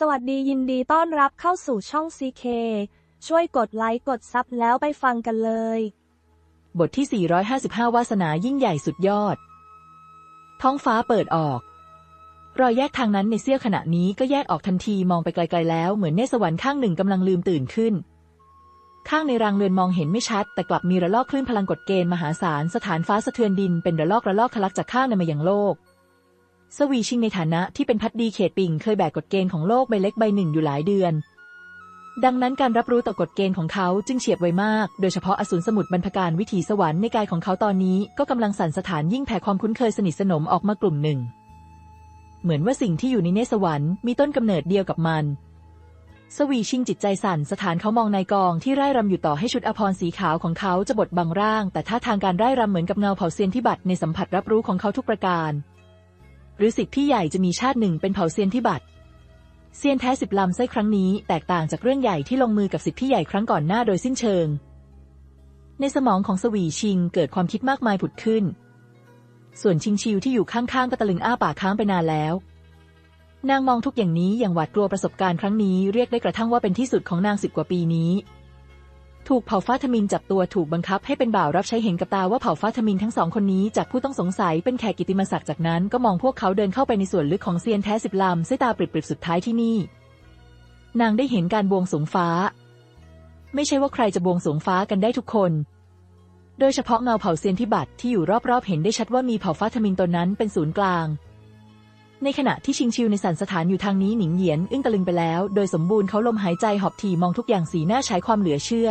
สวัสดียินดีต้อนรับเข้าสู่ช่อง CK ช่วยกดไลค์กดซับแล้วไปฟังกันเลย บทที่ 455 วาสนายิ่งใหญ่สุดยอด ท้องฟ้าเปิดออก รอยแยกทางนั้นในเสี้ยวขณะนี้ก็แยกออกทันทีมองไปไกล ๆ แล้วเหมือนเนสวรรค์ข้างหนึ่งกำลังลืมตื่นขึ้น ข้างในรางเรือนมองเห็นไม่ชัด แต่กลับมีระลอกคลื่นพลังกดเกณฑ์มหาศาลสถานฟ้าสะเทือนดินเป็นระลอกระลอกทะลักจากข้างในมายังโลก สวีชิงในฐานะที่เป็นพัดดีเขตปิงเคยแบกกฎเกณฑ์ของโลกใบเล็กใบหนึ่งอยู่หลายเดือน ดังนั้นการรับรู้ต่อกฎเกณฑ์ของเขาจึงเฉียบไวมาก โดยเฉพาะอสูรสมุทรบรรพการวิถีสวรรค์ในกายของเขาตอนนี้ก็กำลังสั่นสถานยิ่งแผ่ความคุ้นเคยสนิทสนมออกมากลุ่มหนึ่ง เหมือนว่าสิ่งที่อยู่ในเนสวรรค์มีต้นกำเนิดเดียวกับมันสวีชิงจิตใจสั่นสถานเขามองนายกองที่ไร่รำอยู่ต่อให้ชุดอภรณ์สีขาวของเขาจะบดบังร่าง แต่ท่าทางการไร่รำเหมือนกับเงาเผาเซียนที่บัตในสัมผัสรับรู้ของเขาทุกประการ หรือสิทธิ์พี่ใหญ่จะมีชาติหนึ่งเป็นเผ่าเซียนที่บัตเซียนแท้สิบลำไส้ครั้งนี้แตกต่างจากเรื่องใหญ่ที่ลงมือกับสิทธิ์พี่ใหญ่ครั้งก่อนหน้าโดยสิ้นเชิง ในสมองของสวีชิงเกิดความคิดมากมายผุดขึ้น ส่วนชิงชิวที่อยู่ข้างๆก็ตะลึงอ้าปากค้างไปนานแล้ว นางมองทุกอย่างนี้อย่างหวาดกลัวประสบการณ์ครั้งนี้เรียกได้กระทั่งว่าเป็นที่สุดของนางสิบกว่าปีนี้ ถูกเผ่าฟ้าทมินจับตัวถูกบังคับให้เป็นบ่าวรับใช้เห็นกับตาว่าเผ่าฟ้าทมินทั้งสองคนนี้จากผู้ต้องสงสัยเป็นแขกกิติมศักดิ์จากนั้นก็มองพวกเขาเดินเข้าไปในส่วนลึกของเซียนแท้สิบลำสายตาปริบๆสุดท้ายที่นี่ นางได้เห็นการบวงสรวงฟ้า ไม่ใช่ว่าใครจะบวงสรวงฟ้ากันได้ทุกคน โดยเฉพาะเงาเผ่าเซียนทิบัตที่อยู่รอบๆ เห็นได้ชัดว่ามีเผ่าฟ้าทมินตนนั้นเป็นศูนย์กลางในขณะที่ชิงชิวในสันสถานอยู่ทางนี้หนิงเหยียนอึ้งตะลึงไปแล้ว โดยสมบูรณ์เขาลมหายใจหอบถี่มองทุกอย่างสีหน้าใช้ความเหลือเชื่อ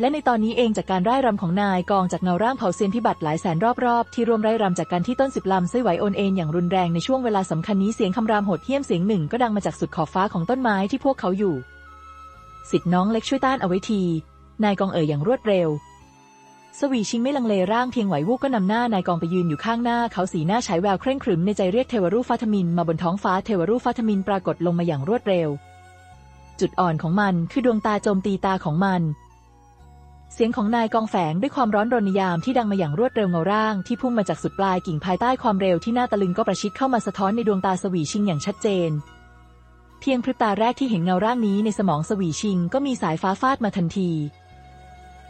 และในตอนนี้เองจากการไร่รำของนายกองจากเงาร่างเผาเซียนทิบัตหลายแสนรอบๆ ที่รวมไร่รำจากการที่ต้นสิบลำไส้ไหวโอนเอ็นอย่างรุนแรงในช่วงเวลาสำคัญนี้เสียงคำรามโหดเหี้ยมเสียงหนึ่งก็ดังมาจากสุดขอบฟ้าของต้นไม้ที่พวกเขาอยู่ สิทธิ์น้องเล็กช่วยต้านเอาไว้ที นายกองเอ่ยอย่างรวดเร็ว สวีชิงไม่ลังเลร่างเพียงไหววูบก็นำหน้านายกองไปยืนอยู่ข้างหน้าเขาสีหน้าฉายแววเคร่งครึมในใจเรียกเทวรูปฟาทมิน มาบนท้องฟ้าเทวรูปฟาทมินปรากฏลงมาอย่างรวดเร็ว จุดอ่อนของมันคือดวงตาโจมตีตาของมัน เสียงของนายกองแฝงด้วยความร้อนรนยามที่ดังมาอย่างรวดเร็วเงาร่างที่พุ่งมาจากสุดปลายกิ่งภายใต้ความเร็วที่หน่าตะลึงก็ประชิดเข้ามาสะท้อนในดวงตาสวีชิงอย่างชัดเจน เพียงพริบตาแรกที่เห็นเงาร่างนี้ในสมองสวีชิงก็มีสายฟ้าฟาดมาทันที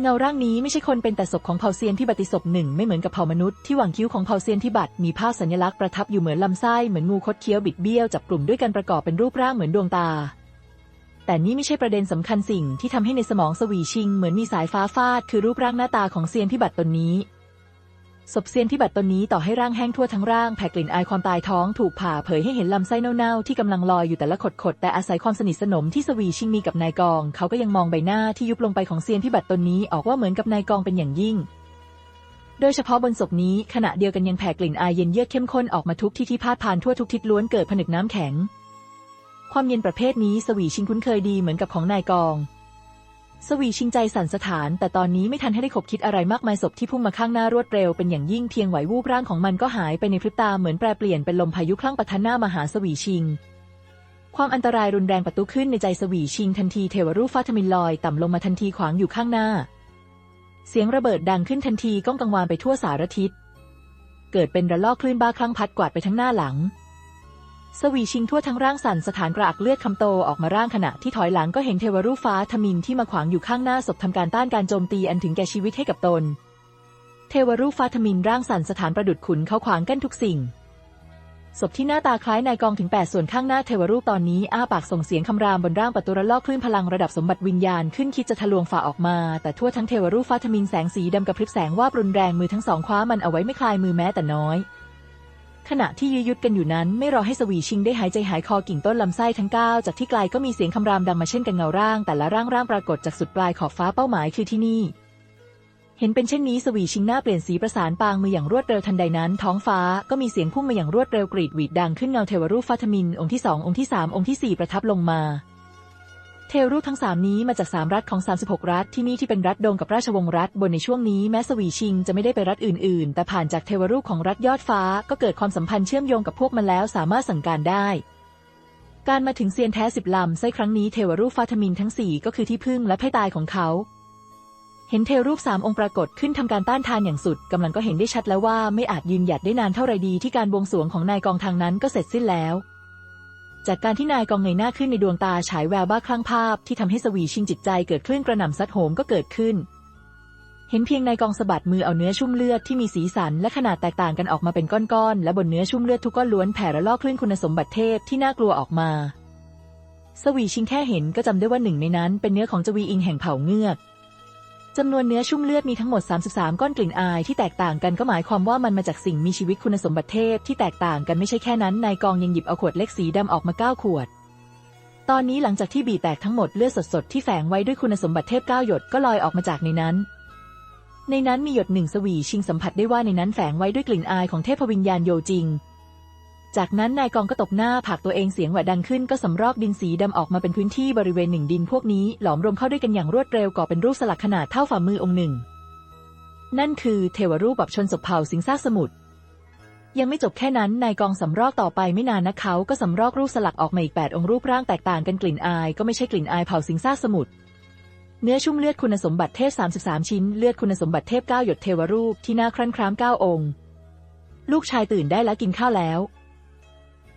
เงาร่างนี้ไม่ใช่คนเป็นแต่ศพของเผ่าเซียนที่บัติศพหนึ่งไม่เหมือนกับเผ่ามนุษย์ที่หว่างคิ้วของเผ่าเซียนที่บัตมีภาพสัญลักษณ์ประทับอยู่เหมือนลำไส้เหมือนงูคดเคี้ยวบิดเบี้ยวจับกลุ่มด้วยกันประกอบเป็นรูปร่างเหมือนดวงตา แต่นี่ไม่ใช่ประเด็นสำคัญสิ่งที่ทำให้ในสมองสวีชิง เหมือนมีสายฟ้าฟาด คือรูปร่างหน้าตาของเซียนที่บัตตนนี้ศพเซียนที่บัตตนนี้ต่อให้ร่างแห้งทั่วทั้งร่างแผ่กลิ่นอายความตายท้องถูกผ่าเผยให้เห็นลำไส้เน่าๆที่กำลังลอยอยู่แต่ละขดๆแต่อาศัยความสนิทสนมที่สวีชิงมีกับนายกอง เขาก็ยังมองใบหน้าที่ยุบลงไปของเซียนที่บัตตนนี้ออกว่าเหมือนกับนายกองเป็นอย่างยิ่ง โดยเฉพาะบนศพนี้ขณะเดียวกันยังแผ่กลิ่นอายเย็นเยือกเข้มข้นออกมาทุกที่ที่พาดผ่านทั่วทุกทิศล้วนเกิดผนึกน้ำแข็ง ความเย็นประเภทนี้สวีชิงคุ้นเคยดีเหมือนกับของนายกอง สวีชิงใจสั่นสถาน แต่ตอนนี้ไม่ทันให้ได้ขบคิดอะไรมากมายศพที่พุ่งมาข้างหน้ารวดเร็วเป็นอย่างยิ่งเพียงไหววูบร่างของมันก็หายไปในพริบตาเหมือนแปรเปลี่ยนเป็นลมพายุคลั่งปะทะหน้ามาหาสวีชิง ความอันตรายรุนแรงประตุขึ้นในใจสวีชิงทันทีเทวรูปฟาทมินลอยต่ำลงมาทันทีขวางอยู่ข้างหน้า เสียงระเบิดดังขึ้นทันทีก้องกังวานไปทั่วสารทิศเกิดเป็นระลอกคลื่นบ้าคลั่งพัดกวาดไปทั้งหน้าหลัง สวีชิงทั่วทั้งร่างสั่นสถานกระอักเลือดคำโตออกมาร่างขณะที่ถอยหลังก็เห็นเทวรูปฟ้าทมินที่มาขวางอยู่ข้างหน้าศพทำการต้านการโจมตีอันถึงแก่ชีวิตให้กับตน เทวรูปฟ้าทมินร่างสั่นสถานประดุดขุนเขาขวางกั้นทุกสิ่งศพที่หน้าตาคล้ายนายกองถึงแปดส่วนข้างหน้าเทวรูปตอนนี้อ้าปากส่งเสียงคำรามบนร่างประตูระลอกคลื่นพลังระดับสมบัติวิญญาณขึ้นคิดจะทะลวงฝ่าออกมา แต่ทั่วทั้งเทวรูปฟ้าทมินแสงสีดำกระพริบแสงว่ารุนแรงมือทั้งสองคว้ามันเอาไว้ไม่คลายมือแม้แต่น้อย ขณะที่ยื้อยุดกันอยู่นั้น ไม่รอให้สวีชิงได้หายใจหายคอกิ่งต้นลำไส้ทั้งเก้าจากที่ไกลก็มีเสียงคำรามดังมาเช่นกันเงาร่าง แต่ละร่างร่างปรากฏจากสุดปลายขอบฟ้าเป้าหมายคือที่นี่ เห็นเป็นเช่นนี้สวีชิงหน้าเปลี่ยนสีประสานปางมืออย่างรวดเร็วทันใดนั้น ท้องฟ้าก็มีเสียงพุ่งมาอย่างรวดเร็วกรีดหวีดดังขึ้นเงาเทวรูปฟาทมินองค์ที่สององค์ที่สามองค์ที่สี่ประทับลงมา เทวรูปทั้งสามนี้มาจากสามรัฐของ 36 รัฐที่นี่ที่เป็นรัฐดงกับราชวงศ์รัฐบนในช่วงนี้แม้สวีชิงจะไม่ได้ไปรัฐอื่นๆ แต่ผ่านจากเทวรูปของรัฐยอดฟ้า ก็เกิดความสัมพันธ์เชื่อมโยงกับพวกมันแล้วสามารถสั่งการได้ การมาถึงเซียนแท้สิบลำไส้ครั้งนี้เทวรูปฟาทมินทั้งสี่ก็คือที่พึ่งและไพ่ตายของเขา เห็นเทวรูปสามองค์ปรากฏขึ้นทำการต้านทานอย่างสุดกำลังก็เห็นได้ชัดแล้วว่าไม่อาจยืนหยัดได้นานเท่าไรดีที่การบวงสรวงของนายกองทางนั้นก็เสร็จสิ้นแล้ว จากการที่นายกองเงยหน้าขึ้นในดวงตาฉายแววบ้าคลั่งภาพที่ทำให้สวีชิงจิตใจเกิดคลื่นกระหน่ำซัดโหมก็เกิดขึ้น เห็นเพียงนายกองสะบัดมือเอาเนื้อชุ่มเลือดที่มีสีสันและขนาดแตกต่างกันออกมาเป็นก้อนๆ และบนเนื้อชุ่มเลือดทุกก้อนล้วนแผ่ระลอกคลื่นคุณสมบัติเทพที่น่ากลัวออกมา สวีชิงแค่เห็นก็จำได้ว่าหนึ่งในนั้นเป็นเนื้อของจวีอิงแห่งเผ่าเงือก จำนวนเนื้อชุ่มเลือดมีทั้งหมด 33 ก้อนกลิ่นอายที่แตกต่างกันก็หมายความว่ามันมาจากสิ่งมีชีวิตคุณสมบัติเทพที่แตกต่างกันไม่ใช่แค่นั้นนายกองยังหยิบเอาขวดเล็กสีดำออกมาเก้าขวด ตอนนี้หลังจากที่บีแตกทั้งหมดเลือดสดๆที่แฝงไว้ด้วยคุณสมบัติเทพเก้าหยดก็ลอยออกมาจากในนั้น ในนั้นมีหยดหนึ่งสวีชิงสัมผัสได้ว่าในนั้นแฝงไว้ด้วยกลิ่นอายของเทพวิญญาณโยจริง จากนั้นนายกองก็ตบหน้าผากตัวเองเสียงหวะดังขึ้นก็สำรอกดินสีดำออกมาเป็นพื้นที่บริเวณหนึ่งดินพวกนี้หลอมรวมเข้าด้วยกันอย่างรวดเร็วก่อเป็นรูปสลักขนาดเท่าฝ่ามือองค์หนึ่ง นั่นคือเทวรูปแบบชนศพเผ่าสิงซากสมุทรยังไม่จบแค่นั้นนายกองสำรอกต่อไปไม่นานนะเขาก็สำรอกรูปสลักออกมาอีกแปดองค์รูปร่างแตกต่างกันกลิ่นอายก็ไม่ใช่กลิ่นอายเผ่าสิงซากสมุทรเนื้อชุ่มเลือดคุณสมบัติเทพ 33 ชิ้น เลือดคุณสมบัติเทพ9หยดเทวรูปที่หน่าครั่นคร้าม9องค์ ลูกชายตื่นได้แล้วกินข้าวแล้ว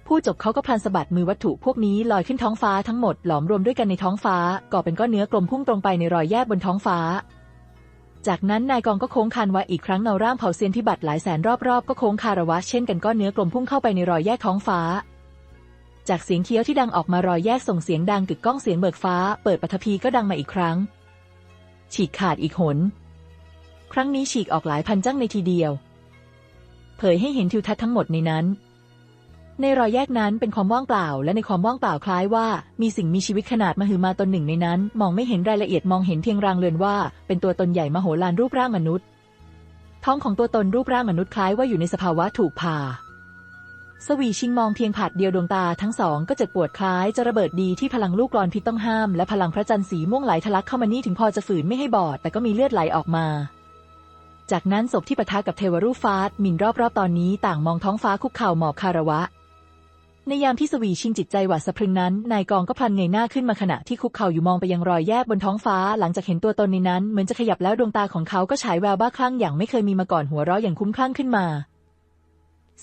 พูดจบเขาก็พลันสะบัดมือวัตถุพวกนี้ลอยขึ้นท้องฟ้าทั้งหมดหลอมรวมด้วยกันในท้องฟ้า ก่อเป็นก้อนเนื้อกลมพุ่งตรงไปในรอยแยกบนท้องฟ้า จากนั้นนายกองก็โค้งคานไว้อีกครั้งเงาร่างเผาเซียนพิบัติหลายแสนรอบๆก็โค้งคาระวะเช่นกันก้อนเนื้อกลมพุ่งเข้าไปในรอยแยกท้องฟ้า จากเสียงเคี้ยวที่ดังออกมารอยแยกส่งเสียงดังกึกก้องเสียงเบิกฟ้า เปิดปฐพีก็ดังมาอีกครั้ง ฉีกขาดอีกหน ครั้งนี้ฉีกออกหลายพันจังในทีเดียว เผยให้เห็นทิวทัศน์ทั้งหมดในนั้น ในรอยแยกนั้นเป็นความว่างเปล่า และในความว่างเปล่าคล้ายว่า มีสิ่งมีชีวิตขนาดมหึมาตนหนึ่งในนั้น มองไม่เห็นรายละเอียดมองเห็นเพียงรางเรือนว่า เป็นตัวตนใหญ่มโหฬารรูปร่างมนุษย์ ท้องของตัวตนรูปร่างมนุษย์คล้ายว่าอยู่ในสภาวะถูกผ่าสวีชิงมองเพียงผาดเดียวดวงตาทั้งสองก็เจ็บปวดคล้ายจะระเบิดดีที่พลังลูกกลอนพิษต้องห้าม และพลังพระจันทร์สีม่วงไหลทะลักเข้ามานี่ถึงพอจะฝืนไม่ให้บอด แต่ก็มีเลือดไหลออกมา จากนั้นศพที่ปะทะกับเทวรูปฟ้ามินรอบๆตอนนี้ต่างมองท้องฟ้าคุกเข่าหมอบคาระวะ ในยามที่สวีชิงจิตใจหวาดสะพรึงนั้น นายกองก็พลันเงยหน้าขึ้นมาขณะที่คุกเข่าอยู่มองไปยังรอยแยกบนท้องฟ้า หลังจากเห็นตัวตนในนั้น เหมือนจะขยับแล้วดวงตาของเขาก็ฉายแววบ้าคลั่งอย่างไม่เคยมีมาก่อนหัวเราะอย่างคุ้มคลั่งขึ้นมา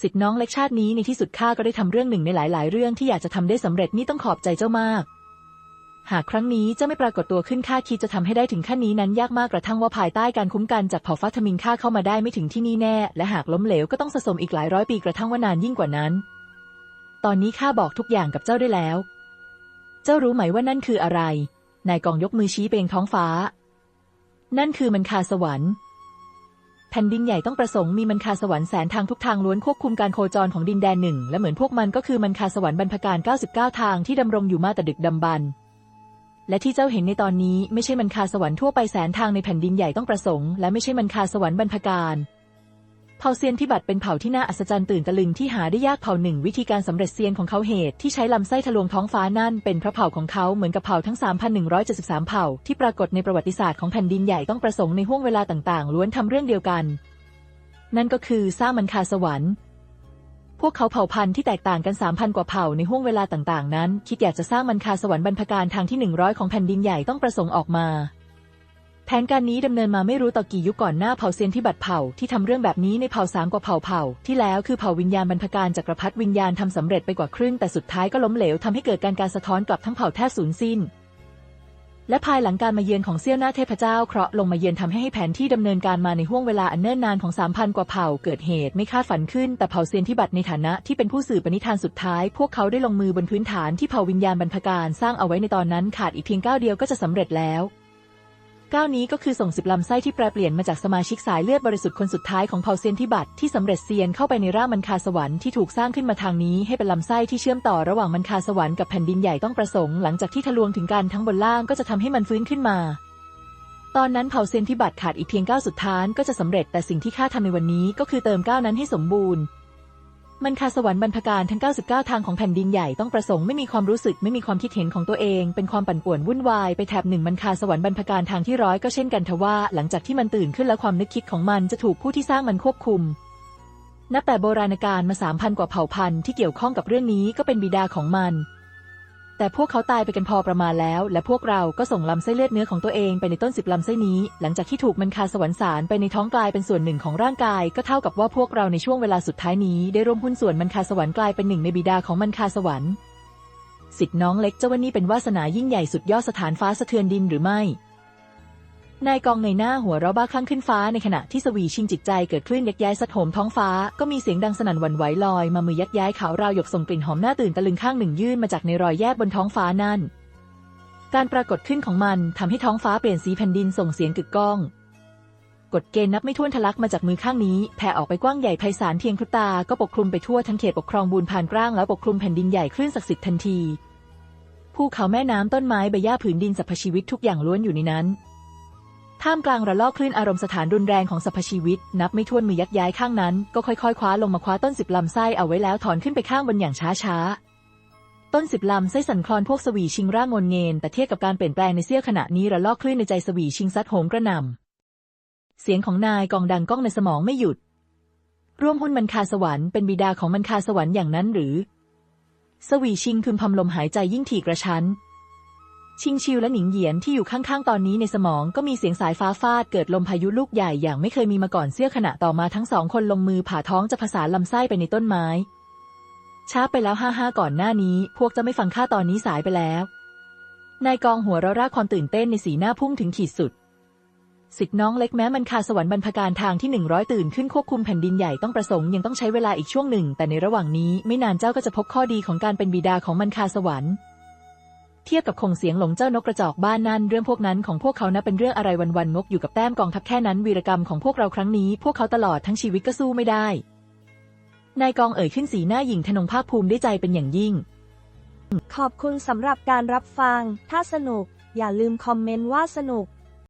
สิทธิ์น้องเล็กชาตินี้ในที่สุดข้าก็ได้ทำเรื่องหนึ่งในหลาย ๆ เรื่องที่อยากจะทำได้สำเร็จนี่ต้องขอบใจเจ้ามาก หากครั้งนี้เจ้าไม่ปรากฏตัวขึ้นข้าคิดจะทำให้ได้ถึงขั้นนี้นั้นยากมากกระทั่งว่าภายใต้การคุ้มกันจากเผ่าฟ้าทมิงข้าเข้ามาได้ไม่ถึงที่นี่แน่ และหากล้มเหลวก็ต้องสะสมอีกหลายร้อยปีกระทั่งว่านานยิ่งกว่านั้น ตอนนี้ข้าบอกทุกอย่างกับเจ้าได้แล้ว เจ้ารู้ไหมว่านั่นคืออะไร นายกองยกมือชี้ไปยังท้องฟ้า นั่นคือมันคาสวรรค์ แผ่นดินใหญ่ต้องประสงค์มีมันคาสวรรค์แสนทางทุกทางล้วนควบคุมการโคจรของดินแดนหนึ่ง และเหมือนพวกมันก็คือมันคาสวรรค์บรรพการ 99 ทางที่ดำรงอยู่มาแต่ดึกดำบรรและที่เจ้าเห็นในตอนนี้ไม่ใช่มันคาสวรรค์ทั่วไปแสนทางในแผ่นดินใหญ่ต้องประสงค์และไม่ใช่มันคาสวรรค์บรรพการ เผ่าเซียนพิบัตเป็นเผ่าที่น่าอัศจรรย์ตื่นตะลึงที่หาได้ยากเผ่าหนึ่งวิธีการสำเร็จเซียนของเขาเหตุที่ใช้ลำไส้ทะลวงท้องฟ้านั่นเป็นพระเผ่าของเขาเหมือนกับเผ่าทั้ง 3,173 เผ่าที่ปรากฏในประวัติศาสตร์ของแผ่นดินใหญ่ต้องประสงค์ในห่วงเวลาต่างๆ ล้วนทำเรื่องเดียวกัน นั่นก็คือสร้างมันคาสวรรค์พวกเขาเผ่าพันธุ์ที่แตกต่างกันสามพันกว่าเผ่าในห่วงเวลาต่างๆ นั้น คิดอยากจะสร้างมันคาสวรรค์บรรพการทางที่หนึ่งร้อยของแผ่นดินใหญ่ต้องประสงค์ออกมา ผนการนี้ดำเนินมาไม่รู้ต่อกี่ยุคก่อนหน้าเผ่าเซียนที่บัดเผ่าที่ทำเรื่องแบบนี้ในเผ่าสามกว่าเผ่าเผ่าที่แล้วคือเผ่าวิญญาณบรรพการจักรพรรดิวิญญาณทำสำเร็จไปกว่าครึ่งแต่สุดท้ายก็ล้มเหลวทำให้เกิดการการสะท้อนกลับทั้งเผ่าแทบสูญสิ้น และภายหลังการมาเยือนของเซี่ยวหน้าเทพเจ้าเคราะห์ลงมาเยือนทำให้ให้แผนที่ดำเนินการมาในห่วงเวลาอันเนิ่นนานของ3,000กว่าเผ่าเกิดเหตุไม่คาดฝันขึ้น แต่เผ่าเซียนที่บัตในฐานะที่เป็นผู้สื่อปณิธานสุดท้าย พวกเขาได้ลงมือบนพื้นฐานที่เผ่าวิญญาณบรรพการสร้างเอาไว้ในตอนนั้นขาดอีกเพียงก้าวเดียวก็จะสำเร็จแล้ว ก้าวนี้ก็คือส่งสิบลำไส้ที่แปรเปลี่ยนมาจากสมาชิกสายเลือดบริสุทธิ์คนสุดท้ายของเผ่าเซียนที่บัตที่สำเร็จเซียนเข้าไปในร่างมันคาสวรรค์ที่ถูกสร้างขึ้นมาทางนี้ให้เป็นลำไส้ที่เชื่อมต่อระหว่างมันคาสวรรค์กับแผ่นดินใหญ่ต้องประสงค์หลังจากที่ทะลวงถึงกันทั้งบนล่างก็จะทำให้มันฟื้นขึ้นมา ตอนนั้นเผ่าเซียนที่บัตขาดอีกเพียงก้าวสุดท้ายก็จะสำเร็จแต่สิ่งที่ข้าทำในวันนี้ก็คือเติมก้าวนั้นให้สมบูรณ์ มันคาสวรรค์บรรพการทั้ง 99 ทางของแผ่นดินใหญ่ต้องประสงค์ไม่มีความรู้สึกไม่มีความคิดเห็นของตัวเอง เป็นความปั่นป่วนวุ่นวายไปแถบหนึ่งมันคาสวรรค์บรรพการทางที่ร้อยก็เช่นกันทว่า หลังจากที่มันตื่นขึ้นแล้วความนึกคิดของมันจะถูกผู้ที่สร้างมันควบคุมนับแต่โบราณกาลมาสามพันกว่าเผ่าพันธุ์ที่เกี่ยวข้องกับเรื่องนี้ก็เป็นบิดาของมัน แต่พวกเขาตายไปกันพอประมาณแล้ว และพวกเราก็ส่งลำไส้เลือดเนื้อของตัวเองไปในต้นสิบลำไส้นี้ หลังจากที่ถูกมันคาสวรรค์สารไปในท้องกลายเป็นส่วนหนึ่งของร่างกาย ก็เท่ากับว่าพวกเราในช่วงเวลาสุดท้ายนี้ ได้ร่วมหุ้นส่วนมันคาสวรรค์กลายเป็นหนึ่งในบิดาของมันคาสวรรค์สิทธิ์น้องเล็กเจ้าว่านี่เป็นวาสนายิ่งใหญ่สุดยอดสถานฟ้าสะเทือนดินหรือไม่ นายกองเงยหน้าหัวเราะบ้าคลั่งขึ้นฟ้าในขณะที่สวีชิงจิตใจเกิดคลื่นยักย้ายสะโถมท้องฟ้าก็มีเสียงดังสนั่นวันไหวลอย มามือยักย้ายขาวราวหยกส่งกลิ่นหอมหน่าตื่นตะลึงข้างหนึ่งยื่นมาจากในรอยแยกบนท้องฟ้านั่น การปรากฏขึ้นของมันทำให้ท้องฟ้าเปลี่ยนสีแผ่นดินส่งเสียงกึกก้องกฎเกณฑ์นับไม่ถ้วนทะลักมาจากมือข้างนี้แผ่ออกไปกว้างใหญ่ไพศาลเพียงพริบตา ก็ปกคลุมไปทั่วทั้งเขตปกครองบูนพานกร้างแล้วปกคลุมแผ่นดินใหญ่คลื่นศักดิ์สิทธิ์ทันทีภูเขาแม่น้ำต้นไม้ใบหญ้าผืนดินสรรพชีวิตทุกอย่างล้วนอยู่ในนั้น ท่ามกลางระลอกคลื่นอารมณ์สถานรุนแรงของสรรพชีวิต นับไม่ถ้วนมือยักย้ายข้างนั้น ก็ค่อยๆ คว้าลงมาคว้าต้นสิบลำไส้เอาไว้แล้วถอนขึ้นไปข้างบนอย่างช้าๆ ต้นสิบลำไส้สั่นคลอนพวกสวีชิงร่างงนเงินแต่เทียบกับการเปลี่ยนแปลงในเสี้ยวขณะนี้ระลอกคลื่นในใจสวีชิงซัดโหมกระหน่ำเสียงของนายกองดังก้องในสมองไม่หยุด ร่วมหุ้นมันคาสวรรค์เป็นบิดาของมันคาสวรรค์อย่างนั้นหรือ สวีชิงพึมพำลมหายใจยิ่งถี่กระชั้น ชิงชิวและหนิงเหยียนที่อยู่ข้างๆ ตอนนี้ในสมองก็มีเสียงสายฟ้าฟาดเกิดลมพายุลูกใหญ่อย่างไม่เคยมีมาก่อนเสี้ยวขณะต่อมาทั้งสองคนลงมือผ่าท้องจะผสานลำไส้ไปในต้นไม้ ช้าไปแล้วห้าห้าก่อนหน้านี้ พวกจะไม่ฟังข้าตอนนี้สายไปแล้ว นายกองหัวเราะร่าความตื่นเต้นในสีหน้าพุ่งถึงขีดสุดสิทธิ์น้องเล็กแม้มันคาสวรรค์บรรพการทางที่หนึ่งร้อยตื่นขึ้นควบคุมแผ่นดินใหญ่ต้องประสงค์ยังต้องใช้เวลาอีกช่วงหนึ่ง แต่ในระหว่างนี้ไม่นานเจ้าก็จะพบข้อดีของการเป็นบิดาของมันคาสวรรค์ เทียบกับคงเสียงหลงเจ้านกกระจอกบ้านนั่นเรื่องพวกนั้นของพวกเขานะเป็นเรื่องอะไรวันๆงกอยู่กับแต้มกองทัพแค่นั้นวีรกรรมของพวกเราครั้งนี้ พวกเขาตลอดทั้งชีวิตก็สู้ไม่ได้ นายกองเอ่ยขึ้นสีหน้าหยิ่งทนงภาคภูมิได้ใจเป็นอย่างยิ่ง ขอบคุณสำหรับการรับฟัง ถ้าสนุก อย่าลืมคอมเมนต์ว่าสนุก